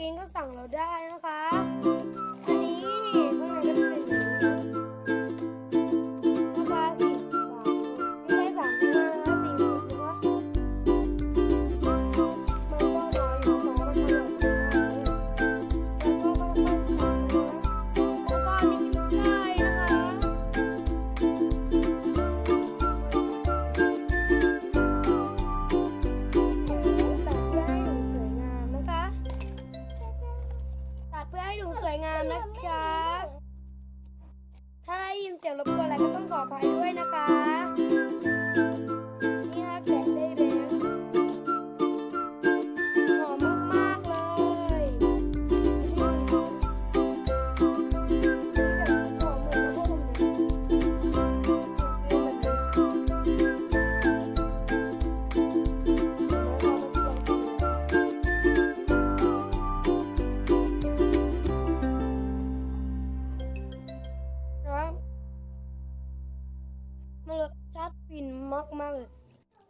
กินก็สั่งเราได้นะคะ นะคะ ถ้าได้ยินเสียงรบกวนอะไรก็ต้องขออภัยด้วย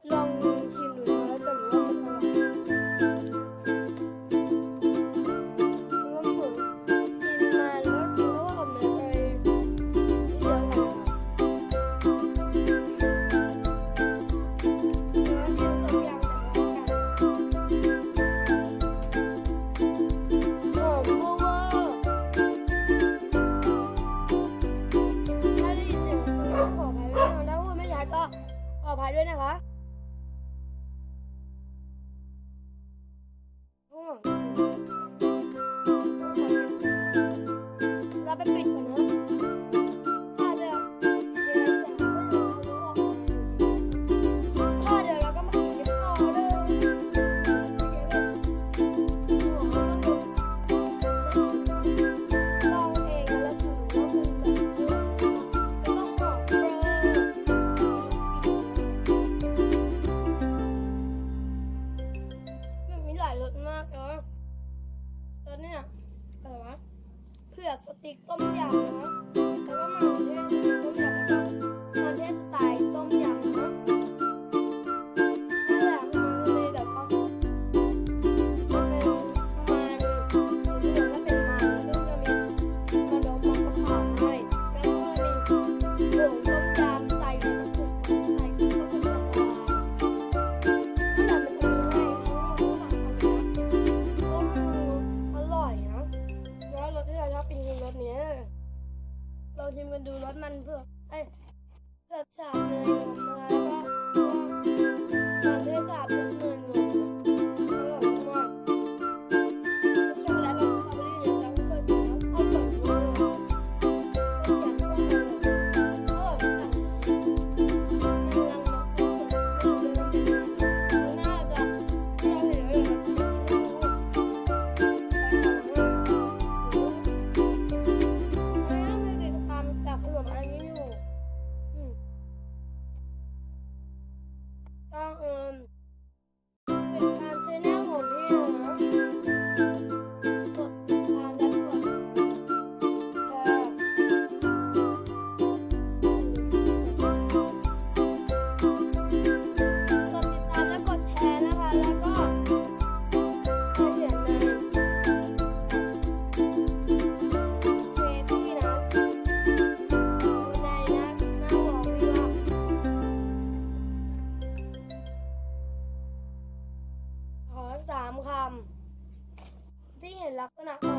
让我们一起。 ติกต้มยำนะ 当嗯 Hola.